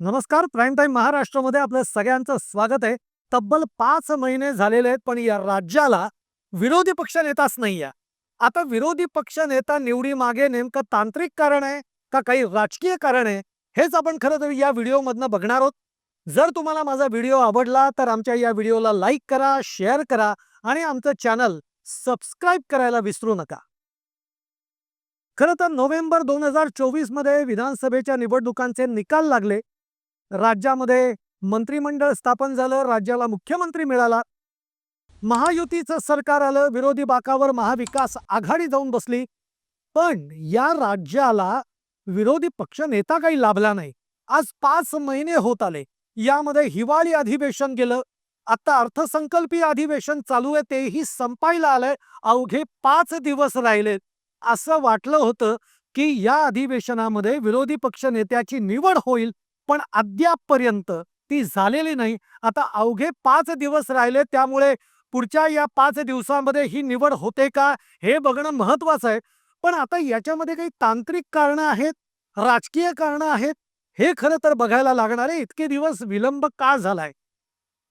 नमस्कार prime time महाराष्ट्रामध्ये आपलं सगळ्यांचं स्वागत आहे. तब्बल पाच महिने झालेले आहेत पण या राज्याला विरोधी पक्ष नेताच नाही आहे. आता विरोधी पक्ष नेता निवडी मागे नेमकं तांत्रिक कारण आहे का काही राजकीय कारण आहे हेच आपण खरं तर या व्हिडिओमधनं बघणार आहोत. जर तुम्हाला माझा व्हिडिओ आवडला तर आमच्या या व्हिडिओला लाईक करा शेअर करा आणि आमचं चॅनल सबस्क्राईब करायला विसरू नका. खरं तर नोव्हेंबर दोन हजार चोवीसमध्ये विधानसभेच्या निवडणुकांचे निकाल लागले. राज्यामध्ये मंत्रिमंडळ स्थापन झालं राज्याला मुख्यमंत्री मिळाला. महायुतीचं सरकार आलं विरोधी बाकावर महाविकास आघाडी जाऊन बसली. पण या राज्याला विरोधी पक्ष नेता काही लाभला नाही. आज पाच महिने होत आले. यामध्ये हिवाळी अधिवेशन गेलं. आता अर्थसंकल्पीय अधिवेशन चालू आहे तेही संपायला आलंय. अवघे पाच दिवस राहिलेत असं वाटलं होतं की या अधिवेशनामध्ये विरोधी पक्ष नेत्याची निवड होईल. पण अद्यापपर्यंत ती झालेली नाही. आता अवघे पाच दिवस राहिले त्यामुळे पुढच्या या पाच दिवसांमध्ये ही निवड होते का हे बघणं महत्वाचं आहे. पण आता याच्यामध्ये काही तांत्रिक कारणं आहेत? राजकीय कारणं आहेत? हे खरं तर बघायला लागणार आहे. इतके दिवस विलंब का झालाय?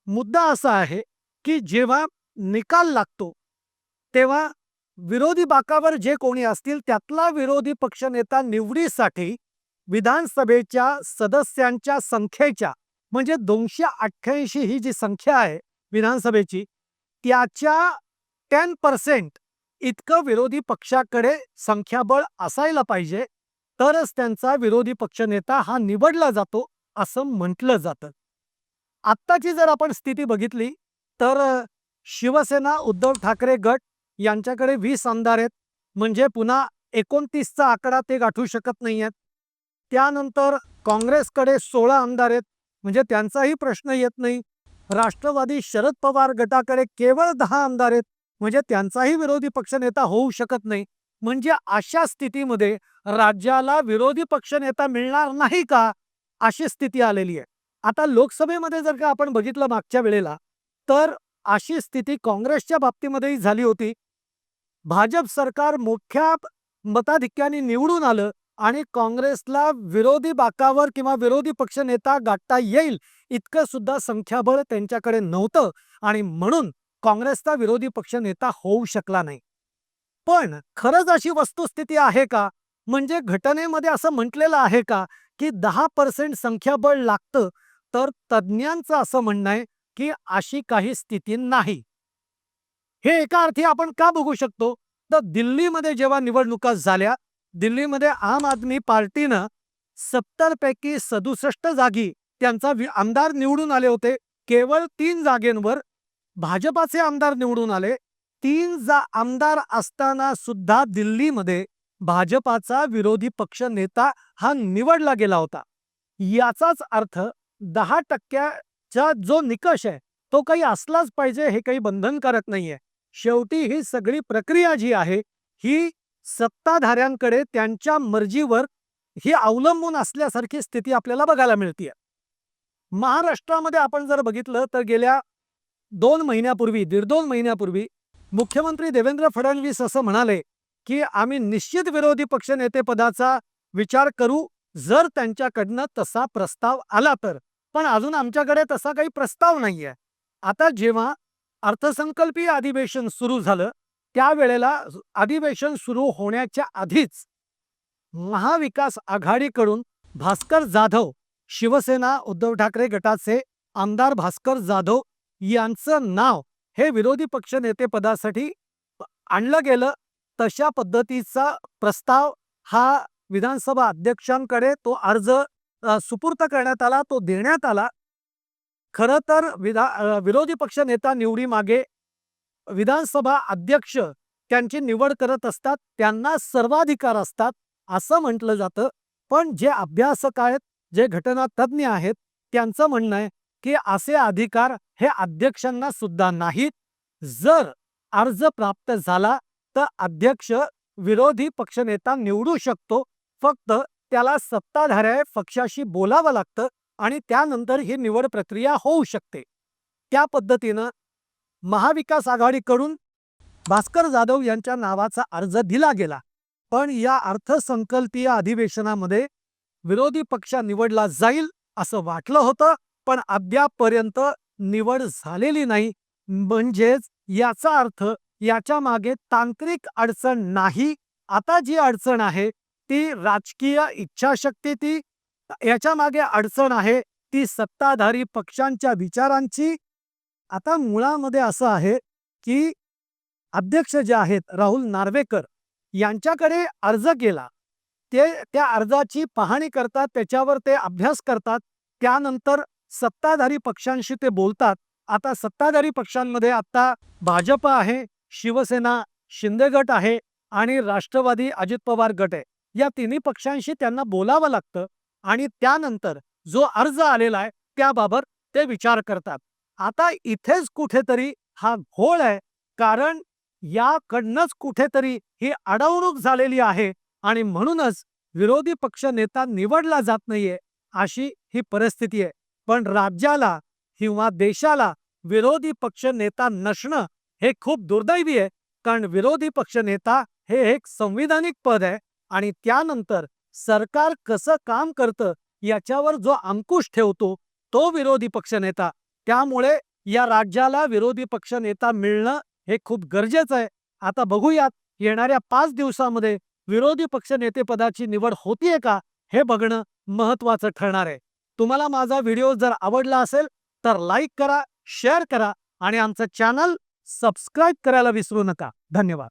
मुद्दा असा आहे की जेव्हा निकाल लागतो तेव्हा विरोधी बाकावर जे कोणी असतील त्यातला विरोधी पक्षनेता निवडीसाठी विधानसभेच्या सदस्यांच्या संख्येच्या म्हणजे दोनशे अठ्ठ्याऐंशी ही जी संख्या आहे विधानसभेची त्याच्या टेन पर्सेंट इतकं विरोधी पक्षाकडे संख्याबळ असायला पाहिजे तरच त्यांचा विरोधी पक्षनेता हा निवडला जातो असं म्हटलं जातं. आत्ताची जर आपण स्थिती बघितली तर शिवसेना उद्धव ठाकरे गट यांच्याकडे वीस आमदार आहेत म्हणजे पुन्हा एकोणतीसचा आकडा ते गाठू शकत नाही आहेत त्यानंतर काँग्रेसकडे सोळा आमदार आहेत. म्हणजे त्यांचाही प्रश्न येत नाही. राष्ट्रवादी शरद पवार गटाकडे केवळ दहा आमदार आहेत. म्हणजे त्यांचाही विरोधी पक्षनेता होऊ शकत नाही. म्हणजे अशा स्थितीमध्ये राज्याला विरोधी पक्षनेता मिळणार नाही का? अशी स्थिती आलेली आहे. आता लोकसभेमध्ये जर का आपण बघितलं मागच्या वेळेला तर अशी स्थिती काँग्रेसच्या बाबतीमध्येही झाली होती. भाजप सरकार मोठ्या मताधिक्याने निवडून आलं. आणि काँग्रेसला विरोधी बाकावर किंवा विरोधी पक्षनेता गाठता येईल इतकं सुद्धा संख्याबळ त्यांच्याकडे नव्हतं आणि म्हणून काँग्रेसचा विरोधी पक्षनेता होऊ शकला नाही. पण खरंच अशी वस्तुस्थिती आहे का? म्हणजे घटनेमध्ये असं म्हटलेलं आहे का की दहा पर्सेंट संख्याबळ लागतं तर तज्ज्ञांचं असं म्हणणं आहे की अशी काही स्थिती नाही. हे एका अर्थी आपण का बघू शकतो? तर दिल्लीमध्ये जेव्हा निवडणुका झाल्या दिल्लीमध्ये आम आदमी पार्टीनं सत्तरपैकी सदुसष्ट जागी त्यांचा आमदार निवडून आले होते. केवळ तीन जागेंवर भाजपाचे आमदार निवडून आले. तीन जा आमदार असताना सुद्धा दिल्लीमध्ये भाजपाचा विरोधी पक्ष नेता हा निवडला गेला होता. याचाच अर्थ दहा टक्क्याचा जो निकष आहे तो काही असलाच पाहिजे हे काही बंधनकारक नाहीये. शेवटी ही सगळी प्रक्रिया जी आहे ही सत्ताधाऱ्यांकडे त्यांच्या मर्जीवर ही अवलंबून असल्यासारखी स्थिती आपल्याला बघायला मिळते महाराष्ट्रामध्ये आपण जर बघितलं तर गेल्या दोन महिन्यापूर्वी दीड दोन महिन्यापूर्वी मुख्यमंत्री देवेंद्र फडणवीस असं म्हणाले की आम्ही निश्चित विरोधी पक्षनेतेपदाचा विचार करू जर त्यांच्याकडनं तसा प्रस्ताव आला तर. पण अजून आमच्याकडे तसा काही प्रस्ताव नाहीये. आता जेव्हा अर्थसंकल्पीय अधिवेशन सुरू झालं त्यावेळेला अधिवेशन सुरू होण्याच्या आधीच महाविकास आघाडीकडून भास्कर जाधव शिवसेना उद्धव ठाकरे गटाचे आमदार भास्कर जाधव यांचं नाव हे विरोधी पक्षनेतेपदासाठी आणलं गेलं. तशा पद्धतीचा प्रस्ताव हा विधानसभा अध्यक्षांकडे तो अर्ज सुपूर्त करण्यात आला तो देण्यात आला. खरं तर विधा विरोधी पक्ष नेता निवडी मागे विधानसभा अध्यक्ष त्यांची निवड करत असतात त्यांना सर्वाधिकार असतात असं म्हटलं जातं. पण जे अभ्यासक आहेत जे घटना तज्ज्ञ आहेत त्यांचं म्हणणं आहे की असे अधिकार हे अध्यक्षांना सुद्धा नाहीत. जर अर्ज प्राप्त झाला तर अध्यक्ष विरोधी पक्षनेता निवडू शकतो. फक्त त्याला सत्ताधाऱ्या पक्षाशी बोलावं लागतं आणि त्यानंतर ही निवड प्रक्रिया होऊ शकते. त्या पद्धतीनं महाविकास आघाडीकडून भास्कर जाधव यांच्या नावाचा अर्ज दिला गेला. पण या अर्थसंकल्पीय अधिवेशनामध्ये विरोधी पक्ष निवडला जाईल असं वाटलं होतं पण अद्यापपर्यंत निवड झालेली नाही. म्हणजेच याचा अर्थ याच्या मागे तांत्रिक अडचण नाही. आता जी अडचण आहे ती राजकीय इच्छाशक्ती ती याच्या मागे अडचण आहे ती सत्ताधारी पक्षांच्या विचारांची आता मुळामध्ये असं आहे की अध्यक्ष जे आहेत राहुल नार्वेकर यांच्याकडे अर्ज केला. ते त्या अर्जाची पाहणी करतात त्याच्यावर ते अभ्यास करतात. त्यानंतर सत्ताधारी पक्षांशी ते बोलतात. आता सत्ताधारी पक्षांमध्ये आता भाजप आहे शिवसेना शिंदे गट आहे आणि राष्ट्रवादी अजित पवार गट आहे. या तिन्ही पक्षांशी त्यांना बोलावं लागतं आणि त्यानंतर जो अर्ज आलेला आहे त्याबाबत ते विचार करतात. आता इथेच कुठेतरी हा घोळ आहे कारण याकडनंच कुठेतरी ही अडवणूक झालेली आहे आणि म्हणूनच विरोधी पक्ष नेता निवडला जात नाहीये अशी ही परिस्थिती आहे. पण राज्याला किंवा देशाला विरोधी पक्ष नेता नसणं हे खूप दुर्दैवी आहे कारण विरोधी पक्ष नेता हे एक संविधानिक पद आहे आणि त्यानंतर सरकार कसं काम करतं याच्यावर जो अंकुश ठेवतो तो विरोधी पक्षनेता त्यामुळे या राज्याला विरोधी पक्षनेता मिळणं हे खूप गरजेचं आहे. आता बघूयात येणाऱ्या पाच दिवसामध्ये विरोधी पक्षनेतेपदाची निवड होतीये का हे बघणं महत्वाचं ठरणार आहे. तुम्हाला माझा व्हिडिओ जर आवडला असेल तर लाईक करा शेअर करा आणि आमचं चॅनल सबस्क्राईब करायला विसरू नका. धन्यवाद.